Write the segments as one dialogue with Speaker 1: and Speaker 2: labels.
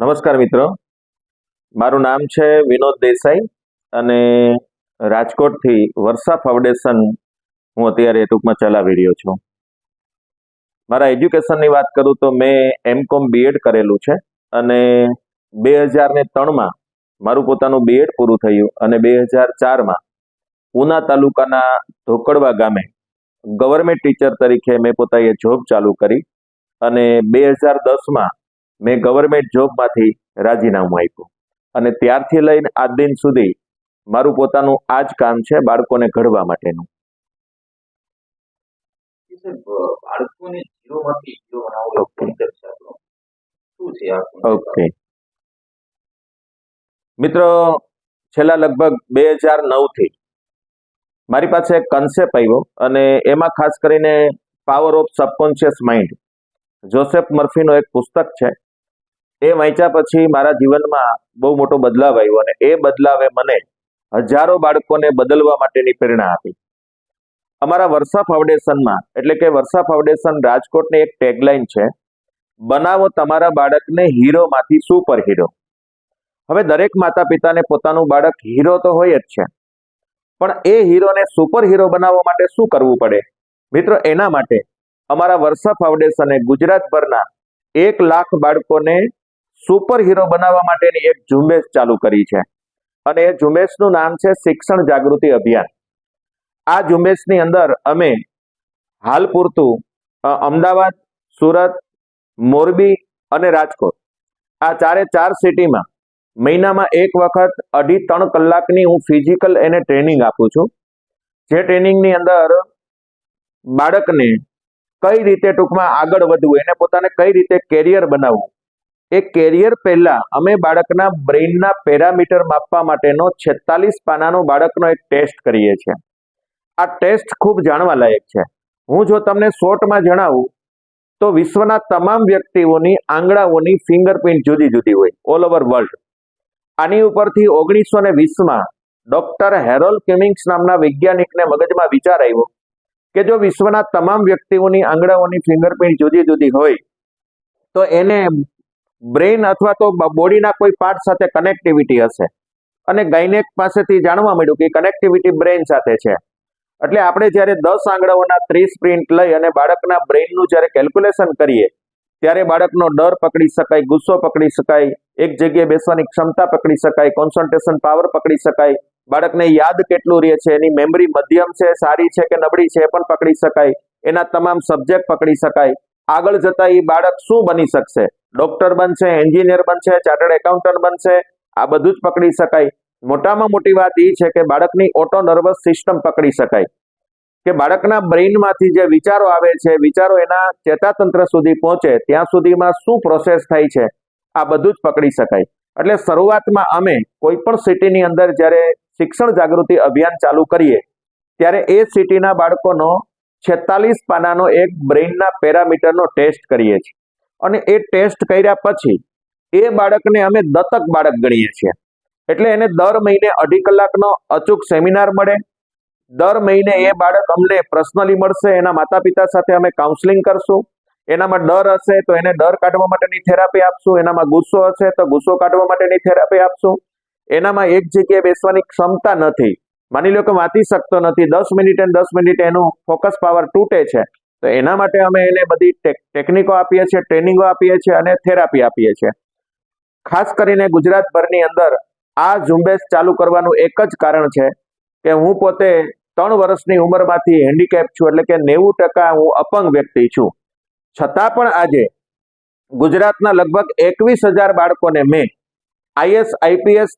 Speaker 1: નમસ્કાર મિત્રો. મારું નામ છે વિનોદ દેસાઈ અને રાજકોટથી વર્ષા ફાઉન્ડેશન હું અત્યારે ટૂંકમાં ચલાવી રહ્યો છું. મારા એજ્યુકેશનની વાત કરું તો મેં એમ કોમ બીએડ કરેલું છે અને બે હજાર ને ત્રણમાં મારું પોતાનું બીએડ પૂરું થયું અને બે હજાર ચારમાં ઉના તાલુકાના ધોકડવા ગામે ગવર્મેન્ટ ટીચર તરીકે મેં પોતાએ જોબ ચાલુ કરી અને બે હજાર દસમાં મેં ગવર્મેન્ટ જોબમાંથી રાજીનામું આપ્યું. અને ત્યારથી લઈને આ દિન સુધી મારું પોતાનું આ જ કામ છે બાળકોને ઘડવા માટેનું? ઓકે મિત્રો છેલ્લા લગભગ બે હજાર નવથી મારી પાસે એક કન્સેપ્ટ આવ્યો અને એમાં ખાસ કરીને power of subconscious mind Joseph મર્ફીનો એક પુસ્તક છે. એ વાંચ્યા પછી મારા જીવનમાં બહુ મોટો બદલાવ આવ્યો અને એ બદલાવે મને હજારો બાળકોને બદલવા માટેની પ્રેરણા આપી. અમારા વર્ષા ફાઉન્ડેશનમાં, એટલે કે વર્ષા ફાઉન્ડેશન રાજકોટની એક ટેગલાઇન છે, બનાવો તમારા બાળકને હીરોમાંથી સુપર હીરો હવે દરેક માતા પિતાને પોતાનું બાળક હીરો તો હોય જ છે, પણ એ હીરોને સુપર હીરો બનાવવા માટે શું કરવું પડે? મિત્રો, એના માટે અમારા વર્ષા ફાઉન્ડેશને ગુજરાતભરના એક લાખ બાળકોને સુપર હીરો બનાવવા માટેની એક ઝુંબેશ ચાલુ કરી છે. અને એ ઝુંબેશનું નામ છે શિક્ષણ જાગૃતિ અભિયાન. આ ઝુંબેશની અંદર અમે હાલ પૂરતું અમદાવાદ, સુરત, મોરબી અને રાજકોટ, આ ચારે ચાર સિટીમાં મહિનામાં એક વખત અઢી ત્રણ કલાકની હું ફિઝિકલ એને ટ્રેનિંગ આપું છું. જે ટ્રેનિંગની અંદર બાળકને કઈ રીતે ટૂંકમાં આગળ વધવું, એને પોતાને કઈ રીતે કેરિયર બનાવવું એ કેરિયર પહેલા અમે બાળકના બ્રેઇનના પેરામીટર માપવા માટેનો છેતાલીસ પાનાનો બાળકનો એક ટેસ્ટ કરીએ છીએ. આ ટેસ્ટ ખૂબ જાણવા લાયક છે. હું જો તમને શોર્ટમાં જણાવું, તો વિશ્વના તમામ વ્યક્તિઓની આંગળાઓની ફિંગરપ્રિન્ટ જુદી જુદી હોય, ઓલ ઓવર વર્લ્ડ. આની ઉપરથી ઓગણીસો ને વીસમાં ડોક્ટર હેરોલ કિમિંગ્સ નામના વૈજ્ઞાનિકને મગજમાં વિચાર આવ્યો કે જો વિશ્વના તમામ વ્યક્તિઓની આંગળાઓની ફિંગરપ્રિન્ટ જુદી જુદી હોય, તો એને બ્રેઇન અથવા તો બોડીના કોઈ પાર્ટ સાથે કનેક્ટિવિટી હશે. અને ગાયનેક પાસેથી જાણવા મળ્યું કે કનેક્ટિવિટી બ્રેઇન સાથે છે. એટલે આપણે જ્યારે દસ આંગળાઓના ત્રીસ પ્રિન્ટ લઈ અને બાળકના બ્રેઇનનું જ્યારે કેલ્ક્યુલેશન કરીએ, ત્યારે બાળકનો ડર પકડી શકાય, ગુસ્સો પકડી શકાય, એક જગ્યાએ બેસવાની ક્ષમતા પકડી શકાય કોન્સન્ટ્રેશન પાવર પકડી શકાય, બાળકને યાદ કેટલું રહે છે, એની મેમરી મધ્યમ છે, સારી છે કે નબળી છે એ પણ પકડી શકાય, એના તમામ સબ્જેક્ટ પકડી શકાય. આગળ જતા એ બાળક શું બની શકશે? ડોક્ટર બનશે, એન્જિનિયર બનશે, ચાર્ટર્ડ એકાઉન્ટન્ટ બનશે, આ બધું જ પકડી શકાય. મોટામાં મોટી વાત એ છે કે બાળકની ઓટો નર્વસ સિસ્ટમ પકડી શકાય. કે બાળકના બ્રેઇનમાંથી જે વિચારો આવે છે, વિચારો એના ચેતાતંત્ર સુધી પહોંચે, ત્યાં સુધીમાં શું પ્રોસેસ થાય છે, આ બધું જ પકડી શકાય. એટલે શરૂઆતમાં અમે કોઈ પણ સિટીની અંદર જ્યારે શિક્ષણ જાગૃતિ અભિયાન ચાલુ કરીએ, ત્યારે એ સિટીના બાળકોનો છેતાલીસ પાનાનો એક બ્રેઇનના પેરામીટરનો ટેસ્ટ કરીએ છીએ. અને એ ટેસ્ટ કર્યા પછી એ બાળકને અમે દત્તક બાળક ગણીએ છીએ. એટલે એને દર મહિને અઢી કલાકનો અચૂક સેમિનાર મળે. દર મહિને એ બાળક અમને પર્સનલી મળશે, એના માતા પિતા સાથે અમે કાઉન્સેલિંગ કરશું. એનામાં ડર હશે તો એને ડર કાઢવા માટેની થેરાપી આપશું. એનામાં ગુસ્સો હશે તો ગુસ્સો કાઢવા માટેની થેરાપી આપશું. એનામાં એક જગ્યાએ બેસવાની ક્ષમતા નથી. માની લો કે વાંચી શકતો નથી. દસ મિનિટે દસ મિનિટે એનું ફોકસ પાવર તૂટે છે. તો એના માટે અમે એને બધી ટેકનિકો આપીએ છીએ, ટ્રેનિંગો આપીએ છીએ અને થેરાપી આપીએ છીએ. ખાસ કરીને ગુજરાતભરની અંદર આ ઝુંબેશ ચાલુ કરવાનું એક જ કારણ છે કે હું પોતે ત્રણ વર્ષની ઉંમરમાંથી હેન્ડીકેપ છું એટલે કે નેવું ટકા હું અપંગ વ્યક્તિ છું. છતાં પણ આજે ગુજરાતના લગભગ એકવીસ હજાર બાળકોને મેં આઈએસ આઈપીએસ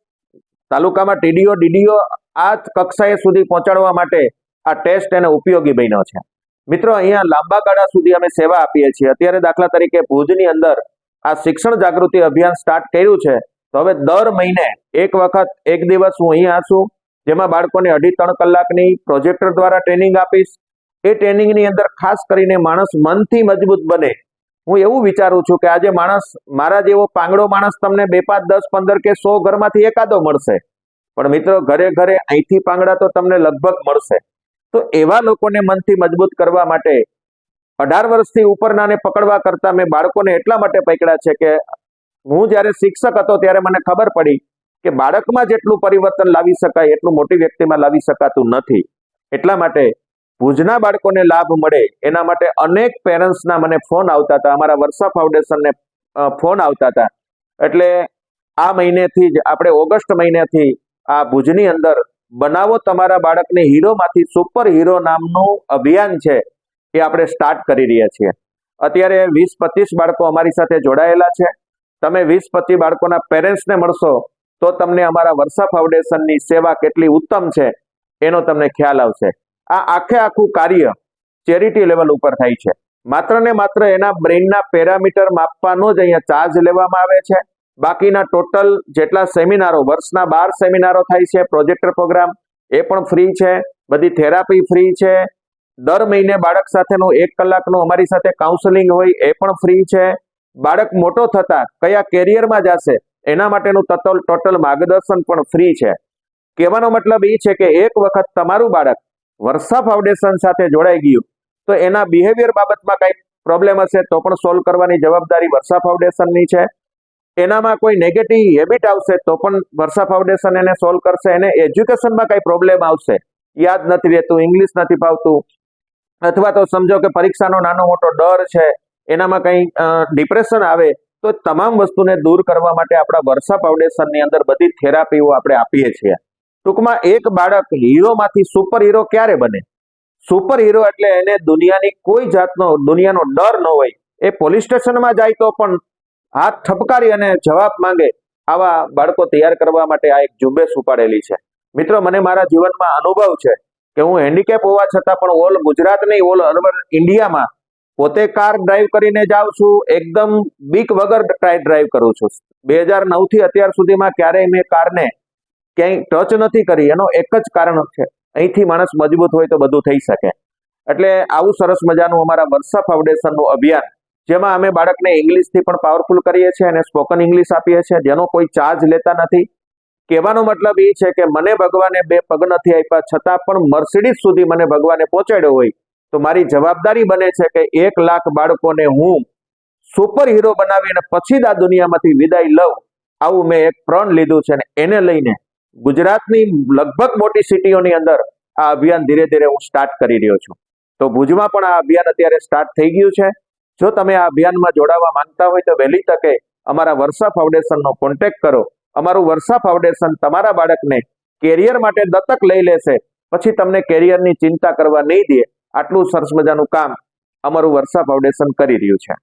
Speaker 1: તાલુકામાં ટીડીઓ, ડીડીઓ આ કક્ષાએ સુધી પહોંચાડવા માટે આ ટેસ્ટ એને ઉપયોગી બન્યો છે. મિત્રો, અહીંયા લાંબા ગાળા સુધી અમે સેવા આપીએ છીએ. અત્યારે દાખલા તરીકે ભુજની અંદર આ શિક્ષણ જાગૃતિ અભિયાન સ્ટાર્ટ કર્યું છે. તો હવે દર મહિને એક વખત, એક દિવસ હું અહીંયા છું, જેમાં બાળકોને અઢી ત્રણ કલાકની પ્રોજેક્ટર દ્વારા ટ્રેનિંગ આપીશ. એ ટ્રેનિંગની અંદર ખાસ કરીને માણસ મનથી મજબૂત બને. હું એવું વિચારું છું કે આજે માણસ, મારા જેવો પાંગડો માણસ તમને બે પાંચ, દસ, પંદર કે સો ઘરમાંથી એકાદો મળશે. પણ મિત્રો ઘરે ઘરે અહીંથી પાંગડા તો તમને લગભગ મળશે. તો એવા લોકોને મનથી મજબૂત કરવા માટે અઢાર વર્ષથી ઉપરનાને પકડવા કરતા મેં બાળકોને એટલા માટે પકડ્યા છે કે હું જ્યારે શિક્ષક હતો ત્યારે મને ખબર પડી કે બાળકમાં જેટલું પરિવર્તન લાવી શકાય, એટલું મોટી વ્યક્તિમાં લાવી શકાતું નથી. એટલા માટે ભુજના બાળકોને લાભ મળે એના માટે અનેક પેરેન્ટ્સના મને ફોન આવતા હતા. અમારા વર્ષા ફાઉન્ડેશનને ફોન આવતા હતા. એટલે આ મહિનેથી જ, આપણે ઓગસ્ટ મહિનેથી આ ભુજની અંદર બનાવો તમારા બાળકને હીરોમાંથી સુપર હીરો નામનું અભિયાન છે, એ આપણે સ્ટાર્ટ કરી રહ્યા છીએ. અત્યારે વીસ પચીસ બાળકો અમારી સાથે જોડાયેલા છે. તમે વીસ પચીસ બાળકોના પેરેન્ટ્સને મળશો તો તમને અમારા વર્ષા ફાઉન્ડેશનની સેવા કેટલી ઉત્તમ છે, એનો તમને ખ્યાલ આવશે. આ આખે આખું કાર્ય ચેરિટી લેવલ ઉપર થાય છે. માત્ર ને માત્ર એના બ્રેઇનના પેરામીટર માપવાનો જ અહીંયા ચાર્જ લેવામાં આવે છે. બાકીના ટોટલ જેટલા સેમિનારો, વર્ષના બાર સેમિનારો થાય છે, પ્રોજેક્ટર પ્રોગ્રામ, એ પણ ફ્રી છે, બધી થેરાપી ફ્રી છે. દર મહિને બાળક સાથેનું એક કલાકનું અમારી સાથે કાઉન્સેલિંગ હોય, એ પણ ફ્રી છે. બાળક મોટો થતા કયા કેરિયરમાં જશે, એના માટેનું ટોટલ ટોટલ માર્ગદર્શન પણ ફ્રી છે. કહેવાનો મતલબ એ છે કે એક વખત તમારું બાળક વર્ષા ફાઉન્ડેશન સાથે જોડાઈ ગયું, તો એના બિહેવિયર બાબતમાં કંઈક પ્રોબ્લેમ હશે તો પણ સોલ્વ કરવાની જવાબદારી વર્ષા ફાઉન્ડેશનની છે. એનામાં કોઈ નેગેટિવ હેબિટ આવશે તો પણ વર્ષા ફાઉન્ડેશન એને સોલ્વ કરશે એને એજ્યુકેશનમાં કઈ પ્રોબ્લેમ આવશે. યાદ નથી રહેતું ઇંગ્લિશ નથી ફાવતું. અથવા તો સમજો કે પરીક્ષાનો નાનો મોટો ડર છે, એનામાં કંઈ ડિપ્રેશન આવે, તો તમામ વસ્તુને દૂર કરવા માટે આપણા વર્ષા ફાઉન્ડેશનની અંદર બધી થેરાપીઓ આપણે આપીએ છીએ. ટૂંકમાં એક બાળક હીરોમાંથી સુપર હીરો ક્યારે બને? સુપર હીરો એટલે એને દુનિયાની કોઈ જાતનો, દુનિયાનો ડર ન હોય. એ પોલીસ સ્ટેશનમાં જાય તો પણ હાથ ઠપકારી અને જવાબ માંગે આવા બાળકો તૈયાર કરવા માટે આ એક ઝુંબેશ ઉપાડેલી છે. મિત્રો, મને મારા જીવનમાં અનુભવ છે કે હું હેન્ડીકેપ હોવા છતાં પણ ઓલ ગુજરાત નહીં ઓલ અર્બન ઇન્ડિયામાં પોતે કાર ડ્રાઈવ કરીને જાઉં છું, એકદમ બીક વગર ડ્રાઈવ કરું છું. બે હજાર નવથી અત્યાર સુધીમાં ક્યારેય મેં કારને ક્યાંય ટચ નથી કરી, એનો એક જ કારણ છે, અહીંથી માણસ મજબૂત હોય તો બધું થઈ શકે. એટલે આવું સરસ મજાનું અમારા વર્ષા ફાઉન્ડેશનનું અભિયાન જેમાં અમે બાળકને ઇંગ્લિશથી પણ પાવરફુલ કરીએ છીએ અને સ્પોકન ઇંગ્લિશ આપીએ છીએ. જેનો કોઈ ચાર્જ લેતા નથી. કહેવાનો મતલબ એ છે કે મને ભગવાને બે પગ નથી આપ્યા, છતાં પણ મર્સિડીઝ સુધી મને ભગવાને પહોંચાડ્યો હોય, તો મારી જવાબદારી બને છે કે એક લાખ બાળકોને હું સુપર હીરો બનાવીને પછી આ દુનિયામાંથી વિદાય લઉં. આવું મેં એક પ્રણ લીધું છે અને એને લઈને ગુજરાતની લગભગ મોટી સિટીઓની અંદર આ અભિયાન ધીરે ધીરે હું સ્ટાર્ટ કરી રહ્યો છું. તો ભુજમાં પણ આ અભિયાન અત્યારે સ્ટાર્ટ થઈ ગયું છે. જો તમે આ અભિયાનમાં જોડાવા માંગતા હોય તો વહેલી તકે અમારા વર્ષા ફાઉન્ડેશનનો કોન્ટેક્ટ કરો. અમારું વર્ષા ફાઉન્ડેશન તમારા બાળકને કેરિયર માટે દત્તક લઈ લેશે. પછી તમને કેરિયરની ચિંતા કરવા નહીં દે. આટલું સરસ મજાનું કામ અમારું વર્ષા ફાઉન્ડેશન કરી રહ્યું છે.